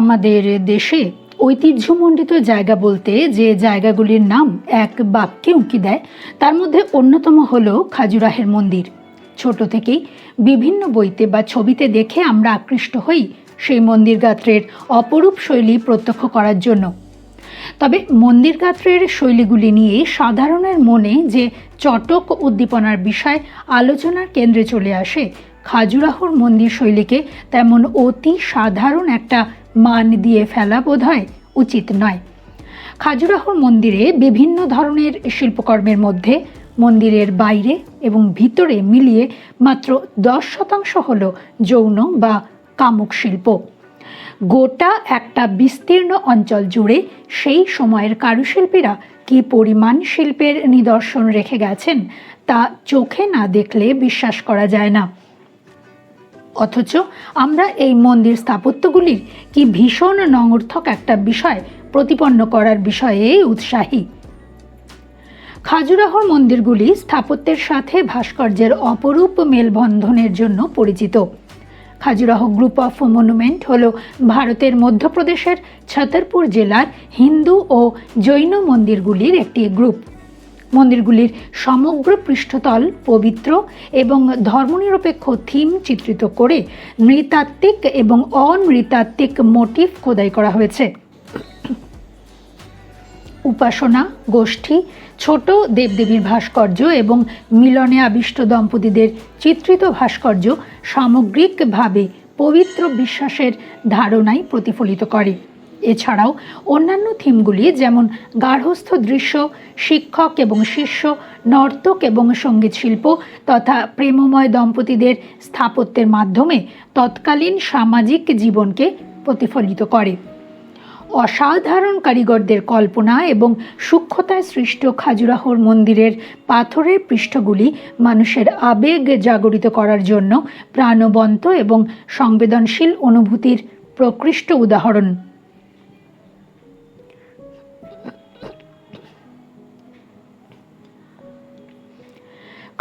আমাদের দেশে ঐতিহ্যমণ্ডিত জায়গা বলতে যে জায়গাগুলির নাম এক বাক্যে উঁকি দেয়, তার মধ্যে অন্যতম হল খাজুরাহের মন্দির। ছোট থেকেই বিভিন্ন বইতে বা ছবিতে দেখে আমরা আকৃষ্ট হই সেই মন্দির গাত্রের অপরূপ শৈলী প্রত্যক্ষ করার জন্য। তবে মন্দির গাত্রের শৈলীগুলি নিয়ে সাধারণের মনে যে চটক উদ্দীপনার বিষয় আলোচনার কেন্দ্রে চলে আসে, খাজুরাহর মন্দির শৈলীকে তেমন অতি সাধারণ একটা মান দিয়ে ফেলা বোধ হয় উচিত নয়। খাজুরাহর মন্দিরে বিভিন্ন ধরনের শিল্পকর্মের মধ্যে মন্দিরের বাইরে এবং ভিতরে মিলিয়ে মাত্র দশ শতাংশ হল যৌন বা কামুক শিল্প। গোটা একটা বিস্তীর্ণ অঞ্চল জুড়ে সেই সময়ের কারুশিল্পীরা কি পরিমাণ শিল্পের নিদর্শন রেখে গেছেন, তা চোখে না দেখলে বিশ্বাস করা যায় না। অথচ আমরা এই মন্দির স্থাপত্যগুলির কি ভীষণ নঙর্থক একটা বিষয়, প্রতিপন্ন করার বিষয়ে উৎসাহী। খাজুরাহর মন্দিরগুলি স্থাপত্যের সাথে ভাস্কর্যের অপরূপ মেলবন্ধনের জন্য পরিচিত। খাজুরাহ গ্রুপ অফ মনুমেন্ট হল ভারতের মধ্যপ্রদেশের ছতরপুর জেলার হিন্দু ও জৈন মন্দিরগুলির একটি গ্রুপ। মন্দিরগুলির সমগ্র পৃষ্ঠতল পবিত্র এবং ধর্মনিরপেক্ষ থিম চিত্রিত করে নৃতাত্ত্বিক এবং অনৃতাত্ত্বিক মোটিভ খোদাই করা হয়েছে। উপাসনা, গোষ্ঠী, ছোট দেবদেবীর ভাস্কর্য এবং মিলনে আবিষ্ট দম্পতিদের চিত্রিত ভাস্কর্য সামগ্রিকভাবে পবিত্র বিশ্বাসের ধারণাই প্রতিফলিত করে। এছাড়াও অন্যান্য থিমগুলি যেমন গার্হস্থ দৃশ্য, শিক্ষক এবং শিষ্য, নর্তক এবং সংগীত শিল্প তথা প্রেমময় দম্পতিদের স্থাপত্যের মাধ্যমে তৎকালীন সামাজিক জীবনকে প্রতিফলিত করে। অসাধারণ কারিগরদের কল্পনা এবং সূক্ষ্মতায় সৃষ্ট খাজুরাহোর মন্দিরের পাথরের পৃষ্ঠগুলি মানুষের আবেগ জাগরিত করার জন্য প্রাণবন্ত এবং সংবেদনশীল অনুভূতির প্রকৃষ্ট উদাহরণ।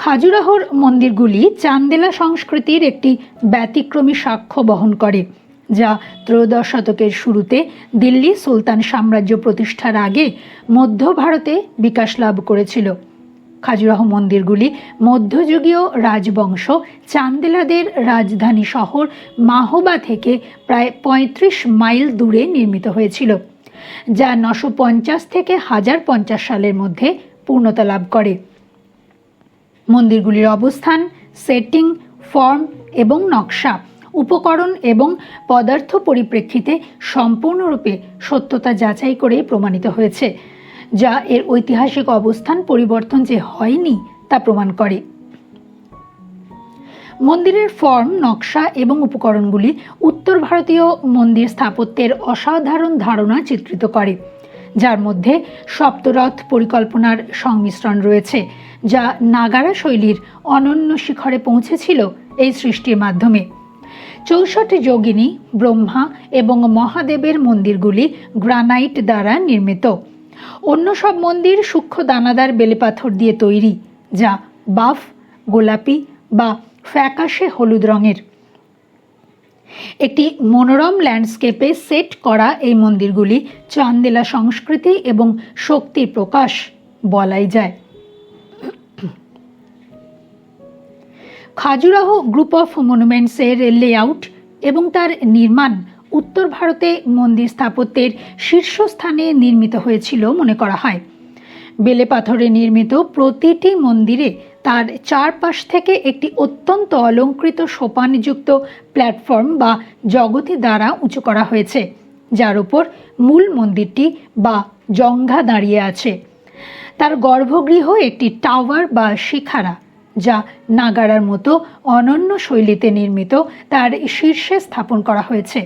খাজুরাহর মন্দিরগুলি চান্দেলা সংস্কৃতির একটি ব্যতিক্রমী সাক্ষ্য বহন করে, যা ত্রয়োদশ শতকের শুরুতে দিল্লি সুলতান সাম্রাজ্য প্রতিষ্ঠার আগে মধ্য ভারতে বিকাশ লাভ করেছিল। খাজুরাহ মন্দিরগুলি মধ্যযুগীয় রাজবংশ চান্দেলাদের রাজধানী শহর মাহোবা থেকে প্রায় ৩৫ মাইল দূরে নির্মিত হয়েছিল, যা নশো পঞ্চাশ থেকে হাজার পঞ্চাশ সালের মধ্যে পূর্ণতা লাভ করে। মন্দিরগুলির অবস্থান সেটিং ফর্ম এবং নকশা, উপকরণ এবং পদার্থ পরিপ্রেক্ষিতে সম্পূর্ণরূপে সত্যতা যাচাই করে প্রমাণিত হয়েছে, যা এর ঐতিহাসিক অবস্থান পরিবর্তন যে হয়নি তা প্রমাণ করে। মন্দিরের ফর্ম নকশা এবং উপকরণগুলি উত্তর ভারতীয় মন্দির স্থাপত্যের অসাধারণ ধারণা চিত্রিত করে। যার মধ্যে সপ্তরথ পরিকল্পনার সংমিশ্রণ রয়েছে, যা নাগারা শৈলীর অনন্য শিখরে পৌঁছেছিল এই সৃষ্টির মাধ্যমে। চৌষট্টি যোগিনী, ব্রহ্মা এবং মহাদেবের মন্দিরগুলি গ্রানাইট দ্বারা নির্মিত। অন্য সব মন্দির সূক্ষ্ম দানাদার বেলেপাথর দিয়ে তৈরি, যা বাফ, গোলাপি বা ফ্যাকাশে হলুদ রঙের। একটি মনোরম ল্যান্ডস্কেপে সেট করা এই মন্দিরগুলি চান্দেলা সংস্কৃতি এবং শক্তির প্রকাশ বলাই যায়। খাজুরাহ গ্রুপ অফ মনুমেন্টসের লেআউট এবং তার নির্মাণ উত্তর ভারতে মন্দির স্থাপত্যের শীর্ষস্থানে নির্মিত হয়েছিল মনে করা হয়। বেলে পাথরে নির্মিত প্রতিটি মন্দিরে তার চারপাশ থেকে একটি অত্যন্ত অলঙ্কৃত সোপানযুক্ত প্ল্যাটফর্ম বা জগতি দ্বারা উঁচু করা হয়েছে, যার উপর মূল মন্দিরটি বা জঙ্ঘা দাঁড়িয়ে আছে। তার গর্ভগৃহ একটি টাওয়ার বা শিখারা, যা নাগারার মতো অনন্য শৈলীতে নির্মিত, তার শীর্ষে স্থাপন করা হয়েছে।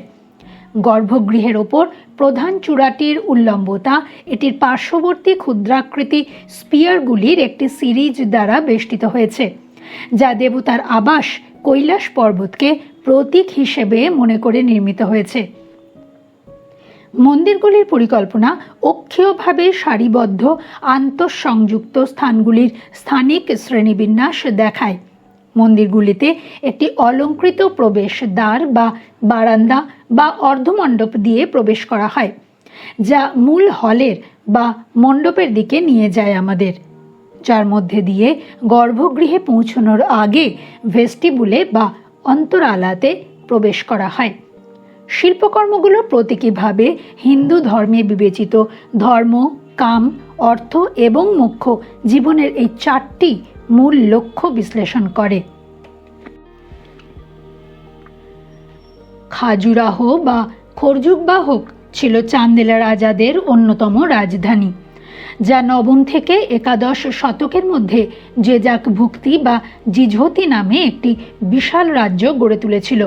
গর্ভগৃহের ওপর প্রধান চূড়াটির উল্লম্বতা, এটির পার্শ্ববর্তী ক্ষুদ্রাকৃতি স্পিয়ারগুলির একটি সিরিজ দ্বারা বেষ্টিত হয়েছে, যা দেবতার আবাস কৈলাস পর্বতকে প্রতীক হিসেবে মনে করে নির্মিত হয়েছে। মন্দিরগুলির পরিকল্পনা অক্ষীয়ভাবে সারিবদ্ধ আন্তঃসংযুক্ত স্থানগুলির স্থানিক শ্রেণীবিন্যাস দেখায়। মন্দিরগুলিতে একটি অলঙ্কৃত প্রবেশ দ্বার বা বারান্দা বা অর্ধমণ্ডপ দিয়ে প্রবেশ করা হয়, যা মূল হলের বা মণ্ডপের দিকে নিয়ে যায় আমাদের, যার মধ্যে দিয়ে গর্ভগৃহে পৌঁছানোর আগে ভেস্টিবুলে বা অন্তরালাতে প্রবেশ করা হয়। শিল্পকর্মগুলো প্রতীকীভাবে হিন্দু ধর্মে বিবেচিত ধর্ম, কাম, অর্থ এবং মুখ্য জীবনের এই চারটি মূল লক্ষ্য বিশ্লেষণ করে। খাজুরাহ বা খরযুগবাহক ছিল চান্দেলা রাজাদের অন্যতম রাজধানী, যা নবম থেকে একাদশ শতকের মধ্যে জেজাক ভুক্তি বা জিঝতি নামে একটি বিশাল রাজ্য গড়ে তুলেছিল।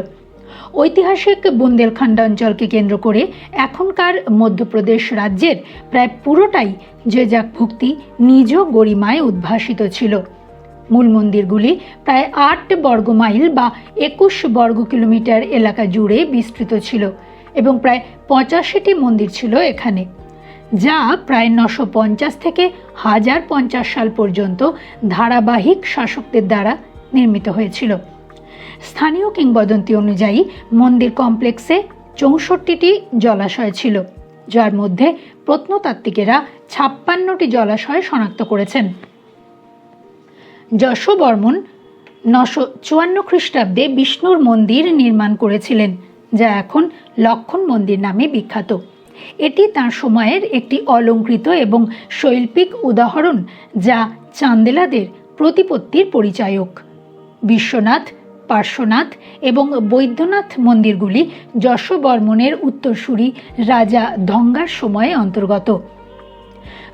ঐতিহাসিক বুন্দেলখণ্ড অঞ্চলকে কেন্দ্র করে এখনকার মধ্যপ্রদেশ রাজ্যের প্রায় পুরোটাই জেজাক ভুক্তি নিজ গরিমায় উদ্ভাসিত ছিল। মূল মন্দিরগুলি প্রায় আট বর্গ মাইল বা একুশ বর্গ কিলোমিটার এলাকা জুড়ে বিস্তৃত ছিল এবং প্রায় পঁচাশিটি মন্দির ছিল এখানে, যা প্রায় নশো পঞ্চাশ থেকে হাজার পঞ্চাশ সাল পর্যন্ত ধারাবাহিক শাসকদের দ্বারা নির্মিত হয়েছিল। স্থানীয় কিংবদন্তি অনুযায়ী মন্দির কমপ্লেক্সে চৌষট্টিটি জলাশয় ছিল, যার মধ্যে প্রত্নতাত্ত্বিকেরা ছাপ্পান্নটি জলাশয় শনাক্ত করেছেন। যশোবর্মন নশো চুয়ান্ন খ্রিস্টাব্দে বিষ্ণুর মন্দির নির্মাণ করেছিলেন, যা এখন লক্ষণ মন্দির নামে বিখ্যাত। এটি তার সময়ের একটি অলঙ্কৃত এবং শৈল্পিক উদাহরণ, যা চান্দেলাদের প্রতিপত্তির পরিচায়ক। বিশ্বনাথ, পার্শ্বনাথ এবং বৈদ্যনাথ মন্দিরগুলি যশোবর্মনের উত্তরসূরি রাজা ধঙ্গার সময়ে অন্তর্গত।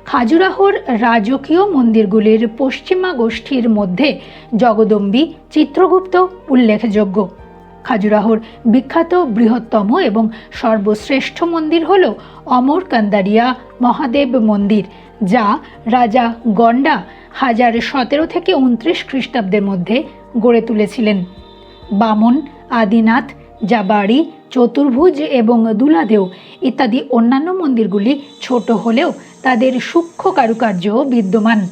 খাজুরাহোর রাজকীয় মন্দিরগুলির পশ্চিমা গোষ্ঠীর মধ্যে জগদম্বী চিত্রগুপ্ত উল্লেখযোগ্য। খাজুরাহোর বিখ্যাত বৃহত্তম এবং সর্বশ্রেষ্ঠ মন্দির হল অমর কান্দারিয়া মহাদেব মন্দির, যা রাজা গন্ডা হাজার সতেরো থেকে উনত্রিশ খ্রিস্টাব্দের মধ্যে গড়ে তুলেছিলেন। বামন, আদিনাথ জাবাড়ি, চতুর্ভুজ এবং দুলাদেও ইত্যাদি অন্যান্য মন্দিরগুলি ছোট হলেও তাদের সূক্ষ্ম কারুকার্য বিদ্যমান।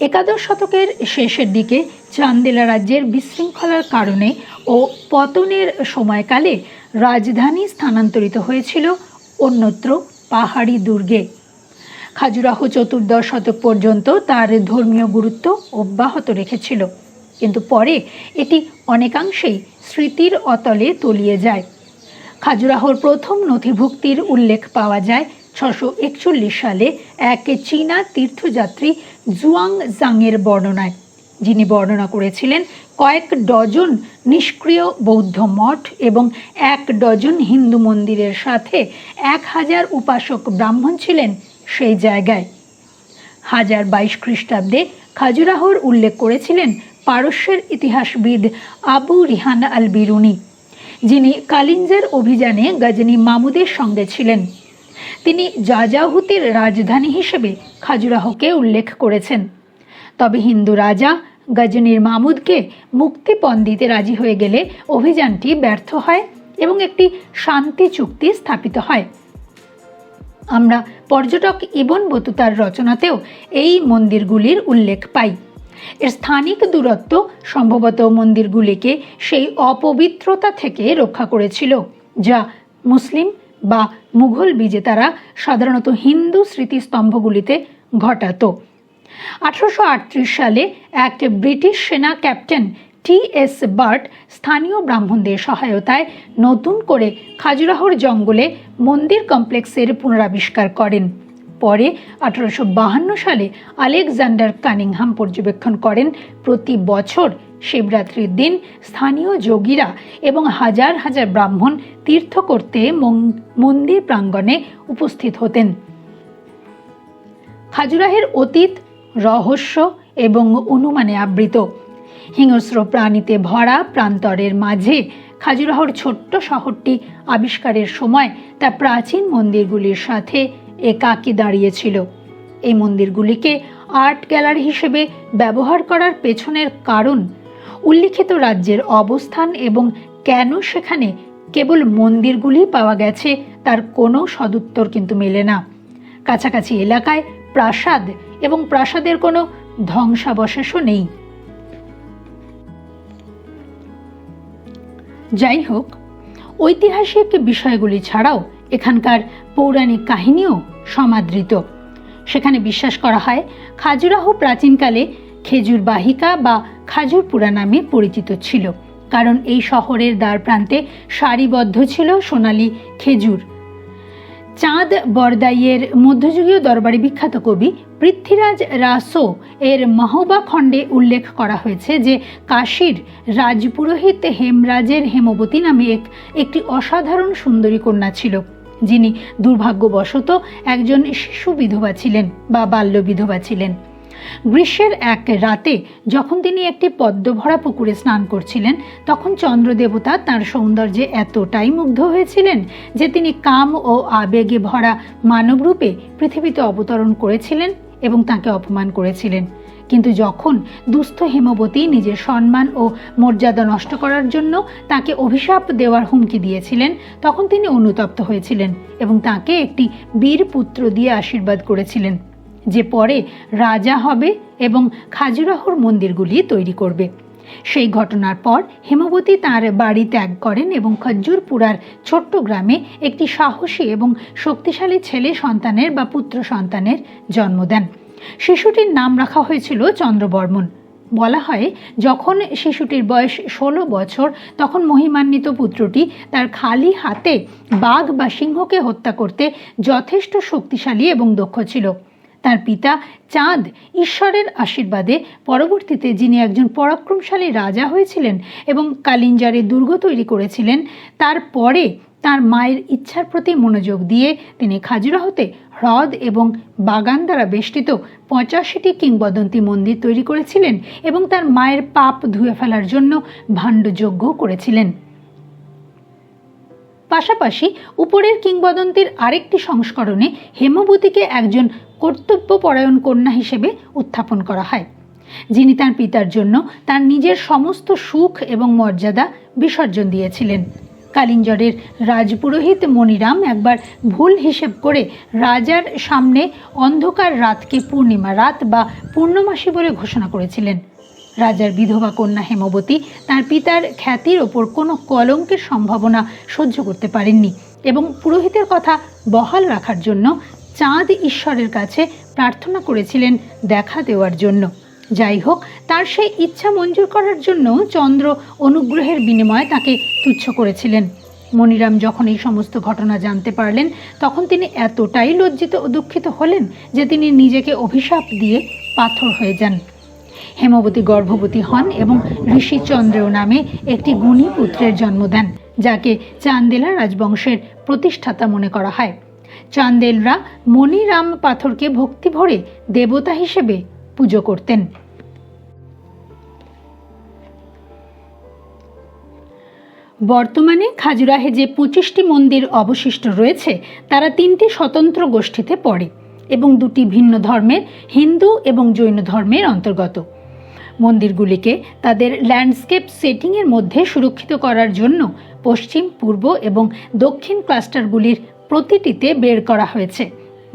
একাদশ শতকের শেষের দিকে চান্দেলা রাজ্যের বিশৃঙ্খলার কারণে ও পতনের সময়কালে রাজধানী স্থানান্তরিত হয়েছিল অন্যত্র পাহাড়ি দুর্গে। খাজুরাহ চতুর্দশ শতক পর্যন্ত তার ধর্মীয় গুরুত্ব অব্যাহত রেখেছিল। কিন্তু পরে এটি অনেকাংশেই স্মৃতির অতলে তলিয়ে যায়। খাজুরাহর প্রথম নথিভুক্তির উল্লেখ পাওয়া যায় ছশো একচল্লিশ সালে এক চীনা তীর্থযাত্রী জুয়াং জাংয়ের বর্ণনায়, যিনি বর্ণনা করেছিলেন কয়েক ডজন নিষ্ক্রিয় বৌদ্ধ মঠ এবং এক ডজন হিন্দু মন্দিরের সাথে এক হাজার উপাসক ব্রাহ্মণ ছিলেন সেই জায়গায়। হাজার বাইশ খ্রিস্টাব্দে খাজুরাহর উল্লেখ করেছিলেন পারস্যের ইতিহাসবিদ আবু রিহান আল বিরুনি যিনি কালিঞ্জের অভিযানে গজনী মামুদের সঙ্গে ছিলেন। তিনি যাজাহুতির রাজধানী হিসেবে খাজুরাহকে উল্লেখ করেছেন। তবে হিন্দু রাজা গজনীর মামুদকে মুক্তিপণ দিতে রাজি হয়ে গেলে অভিযানটি ব্যর্থ হয় এবং একটি শান্তি চুক্তি স্থাপিত হয়। আমরা পর্যটক ইবন বতুতার রচনাতেও এই মন্দিরগুলির উল্লেখ পাই। এর স্থানিক দূরত্ব সম্ভবত মন্দিরগুলিকে সেই অপবিত্রতা থেকে রক্ষা করেছিল, যা মুসলিম বা মুঘল বিজেতারা সাধারণত হিন্দু স্মৃতিস্তম্ভগুলিতে ঘটাতো। আঠারোশো সালে এক ব্রিটিশ সেনা ক্যাপ্টেন টি এস বার্ট স্থানীয় ব্রাহ্মণদের সহায়তায় নতুন করে খাজুরাহর জঙ্গলে মন্দির কমপ্লেক্সের পুনরাবিষ্কার করেন। পরে আঠারোশো সালে আলেকজান্ডার কানিংহাম পর্যবেক্ষণ করেন। প্রতি বছর শিবরাত্রির দিন স্থানীয় যোগীরা এবং হাজার হাজার ব্রাহ্মণ তীর্থ করতে মন্দির প্রাঙ্গণে উপস্থিত হতেন। খাজুরাহের অতীত, রহস্য এবং অনুমানে আবৃত। হিংস্র প্রাণীতে ভরা প্রান্তরের মাঝে খাজুরাহর ছোট্ট শহরটি আবিষ্কারের সময় তা প্রাচীন মন্দিরগুলির সাথে একাকি দাঁড়িয়েছিল। এই মন্দিরগুলিকে আর্ট গ্যালারি হিসেবে ব্যবহার করার পেছনের কারণ উল্লিখিত রাজ্যের অবস্থান এবং কেন সেখানে কেবল মন্দিরগুলি পাওয়া গেছে তার কোনো সদুত্তর কিন্তু মেলে না। কাছাকাছি এলাকায় প্রাসাদ এবং প্রাসাদের কোনো ধ্বংসাবশেষও নেই। যাই হোক, ঐতিহাসিক বিষয়গুলি ছাড়াও এখানকার পৌরাণিক কাহিনীও সমাদৃত। সেখানে বিশ্বাস করা হয়, খাজুরাহো প্রাচীনকালে খেজুর বাহিকা বা খাজুরপুরা নামে পরিচিত ছিল, কারণ এই শহরের দ্বার প্রান্তে সারিবদ্ধ ছিল সোনালী খেজুর। চাঁদ বরদাইয়ের মধ্যযুগীয় দরবারে বিখ্যাত কবি পৃথ্বীরাজ রাসো এর মাহবা খণ্ডে উল্লেখ করা হয়েছে যে কাশীর রাজপুরোহিত হেমরাজের হেমবতী নামে এক, একটি অসাধারণ সুন্দরী কন্যা ছিল। যিনি দুর্ভাগ্যবশত একজন শিশু বিধবা ছিলেন বা বাল্য বিধবা ছিলেন। গ্রীষ্মের এক রাতে যখন তিনি একটি পদ্মভরা পুকুরে স্নান করছিলেন, তখন চন্দ্রদেবতা তার সৌন্দর্যে এতটাই মুগ্ধ হয়েছিলেন যে তিনি কাম ও আবেগে ভরা মানবরূপে পৃথিবীতে অবতরণ করেছিলেন এবং তাকে অপমান করেছিলেন। কিন্তু যখন দুস্থ হেমবতী নিজের সম্মান ও মর্যাদা নষ্ট করার জন্য তাকে অভিশাপ দেওয়ার হুমকি দিয়েছিলেন, তখন তিনি অনুতপ্ত হয়েছিলেন এবং তাকে একটি বীর পুত্র দিয়ে আশীর্বাদ করেছিলেন, যে পরে রাজা হবে এবং খাজুরাহোর মন্দিরগুলি তৈরি করবে। সেই ঘটনার পর হেমবতী তার বাড়ি ত্যাগ করেন এবং খজ্জুরপুরার ছোট্ট গ্রামে একটি সাহসী এবং শক্তিশালী ছেলে সন্তানের বা পুত্র সন্তানের জন্ম দেন। শিশুটির নাম রাখা হয়েছিল চন্দ্রবর্মন। বলা হয়, যখন শিশুটির বয়স ষোলো বছর, তখন মহিমান্বিত পুত্রটি তার খালি হাতে বাঘ বা সিংহকে হত্যা করতে যথেষ্ট শক্তিশালী এবং দক্ষ ছিল। তার পিতা চাঁদ ঈশ্বরের আশীর্বাদে পরবর্তীতে যিনি একজন পরাক্রমশালী রাজা হয়েছিলেন এবং কালিঞ্জারে দুর্গ তৈরি করেছিলেন, তারপরে তার মায়ের ইচ্ছার প্রতি মনোযোগ দিয়ে তিনি খাজুরাহতে হ্রদ এবং বাগান দ্বারা বেষ্টিত পঁচাশিটি কিংবদন্তি মন্দির তৈরি করেছিলেন এবং তার মায়ের পাপ ধুয়ে ফেলার জন্য ভাণ্ডযজ্ঞ করেছিলেন। পাশাপাশি উপরের কিংবদন্তির আরেকটি সংস্করণে হেমবতীকে একজন কর্তব্যপরায়ণ কন্যা হিসেবে উত্থাপন করা হয়। যিনি তার পিতার জন্য তার নিজের সমস্ত সুখ এবং মর্যাদা বিসর্জন দিয়েছিলেন। কালিঞ্জরের রাজপুরোহিত মনিরাম একবার ভুল হিসেব করে রাজার সামনে অন্ধকার রাতকে পূর্ণিমা রাত বা পূর্ণমাসী বলে ঘোষণা করেছিলেন। রাজার বিধবা কন্যা হেমবতী তার পিতার খ্যাতির ওপর কোনো কলঙ্কের সম্ভাবনা সহ্য করতে পারেননি এবং পুরোহিতের কথা বহাল রাখার জন্য চাঁদ ঈশ্বরের কাছে প্রার্থনা করেছিলেন দেখা দেওয়ার জন্য। যাই হোক, তার সেই ইচ্ছা মঞ্জুর করার জন্য চন্দ্র অনুগ্রহের বিনিময়ে তাকে তুচ্ছ করেছিলেন। মনিরাম যখন এই সমস্ত ঘটনা জানতে পারলেন, তখন তিনি এতটাই লজ্জিত ও দুঃখিত হলেন যে তিনি নিজেকে অভিশাপ দিয়ে পাথর হয়ে যান। হেমবতী গর্ভবতী হন এবং ঋষি চন্দ্রেয় নামে একটি গুণী পুত্রের জন্ম দেন, যাকে চান্দেলা রাজবংশের প্রতিষ্ঠাতা মনে করা হয়। চান্দেলরা মণিরাম পাথরকে ভক্তি ভরে দেবতা হিসেবে পুজো করতেন। বর্তমানে খাজুরাহে যে পঁচিশটি মন্দির অবশিষ্ট রয়েছে, তারা তিনটি স্বতন্ত্র গোষ্ঠীতে পড়ে এবং দুটি ভিন্ন ধর্মের, হিন্দু এবং জৈন ধর্মের অন্তর্গত। মন্দিরগুলিকে তাদের ল্যান্ডস্কেপ সেটিংয়ের মধ্যে সুরক্ষিত করার জন্য পশ্চিম, পূর্ব এবং দক্ষিণ ক্লাস্টারগুলির প্রতিটিতে বের করা হয়েছে।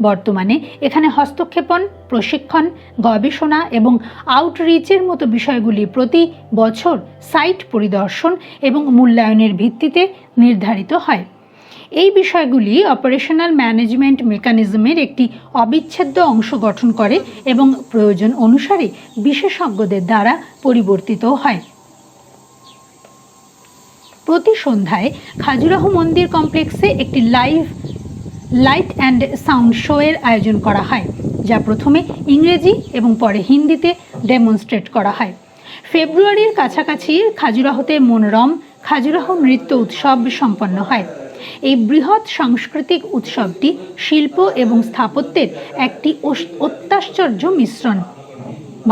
বর্তমানে এখানে হস্তক্ষেপণ, প্রশিক্ষণ, গবেষণা এবং আউটরিচের মতো বিষয়গুলি প্রতি বছর সাইট পরিদর্শন এবং মূল্যায়নের ভিত্তিতে নির্ধারিত হয়। এই বিষয়গুলি অপারেশনাল ম্যানেজমেন্ট মেকানিজমের একটি অবিচ্ছেদ্য অংশ গঠন করে এবং প্রয়োজন অনুসারে বিশেষজ্ঞদের দ্বারা পরিবর্তিত হয়। প্রতি সন্ধ্যায় খাজুরাহো মন্দির কমপ্লেক্সে একটি লাইভ লাইট অ্যান্ড সাউন্ড শোয়ের আয়োজন করা হয়, যা প্রথমে ইংরেজি এবং পরে হিন্দিতে ডেমনস্ট্রেট করা হয়। ফেব্রুয়ারির কাছাকাছি খাজুরাহোতে মনোরম, খাজুরাহ নৃত্য উৎসব সম্পন্ন হয়। এই বৃহৎ সাংস্কৃতিক উৎসবটি শিল্প এবং স্থাপত্যের একটি অত্যাশ্চর্য মিশ্রণ।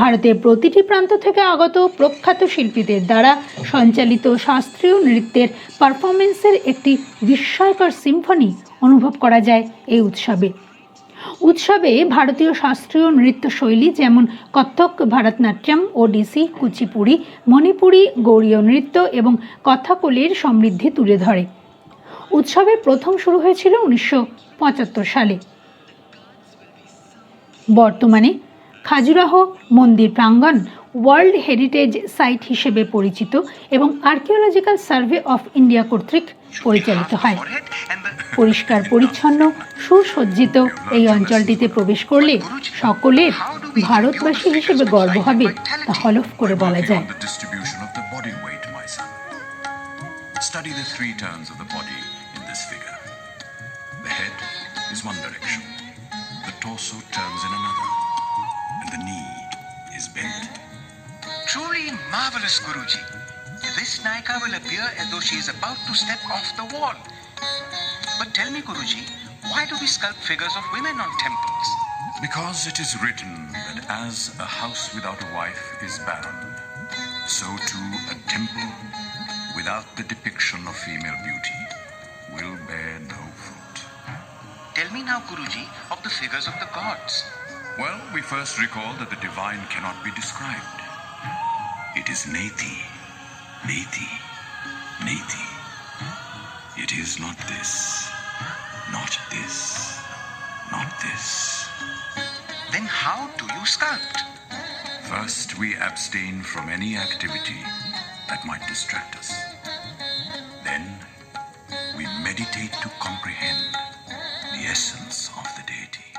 ভারতের প্রতিটি প্রান্ত থেকে আগত প্রখ্যাত শিল্পীদের দ্বারা সঞ্চালিত শাস্ত্রীয় নৃত্যের পারফরমেন্সের একটি বিস্ময়কর সিম্ফনি অনুভব করা যায় এই উৎসবে। উৎসবে ভারতীয় শাস্ত্রীয় নৃত্যশৈলী যেমন কত্থক ভারতনাট্যম, ওডিসি, কুচিপুড়ি, মণিপুরি গৌড়ীয় নৃত্য এবং কথাকলির সমৃদ্ধি তুলে ধরে। উৎসবের প্রথম শুরু হয়েছিল উনিশশো পঁচাত্তর সালে। বর্তমানে খাজুরাহ মন্দির প্রাঙ্গণ ওয়ার্ল্ড হেরিটেজ সাইট হিসেবে পরিচিত এবং আর্কিওলজিক্যাল সার্ভে অফ ইন্ডিয়া কর্তৃক পরিচালিত হয়। পরিষ্কার পরিচ্ছন্ন সুসজ্জিত এই অঞ্চলটিতে প্রবেশ করলে সকলের ভারতবাসী হিসেবে গর্ব হবে তা হলফ করে বলা যায়। Marvelous, Guruji. This Naika will appear as though she is about to step off the wall. But tell me, Guruji, why do we sculpt figures of women on temples? Because it is written that as a house without a wife is barren, so too a temple without the depiction of female beauty will bear no fruit. Tell me now, Guruji, of the figures of the gods. Well, we first recall that the divine cannot be described. It is Neti, Neti, Neti. It is not this, not this, not this. Then how do you sculpt? First, we abstain from any activity that might distract us. Then, we meditate to comprehend the essence of the deity.